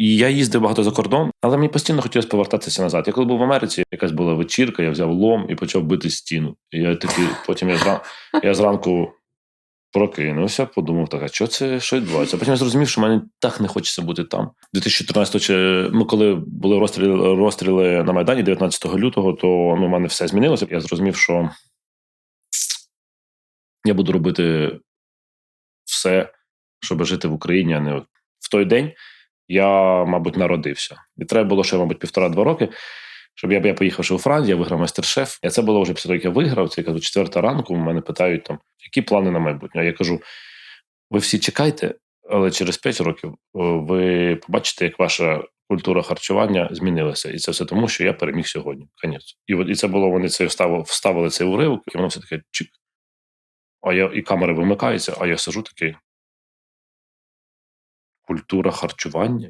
І я їздив багато за кордон, але мені постійно хотілося повертатися назад. Я коли був в Америці, якась була вечірка, я взяв лом і почав бити стіну. І я такий, потім я, зран... я зранку прокинувся, подумав, так, а що це що відбувається? Потім я зрозумів, що мені так не хочеться бути там. 2014 чи ми коли були розстріли, розстріли на Майдані 19 лютого, то ну, в мене все змінилося. Я зрозумів, що я буду робити все, щоб жити в Україні, а не в той день. Я, мабуть, народився. І треба було ще, мабуть, півтора-два роки, щоб я, я поїхав ще у Францію, я виграв майстер-шеф. І це було вже після того, як я виграв. Це я кажу, четверта ранку. Мене питають там, які плани на майбутнє. Я кажу: ви всі чекайте, але через п'ять років ви побачите, як ваша культура харчування змінилася. І це все тому, що я переміг сьогодні. Конець. І от і це було, вони це вставили, вставили цей уривок, і воно все таке чик. А я і камери вимикаються, а я сижу такий. Культура харчування.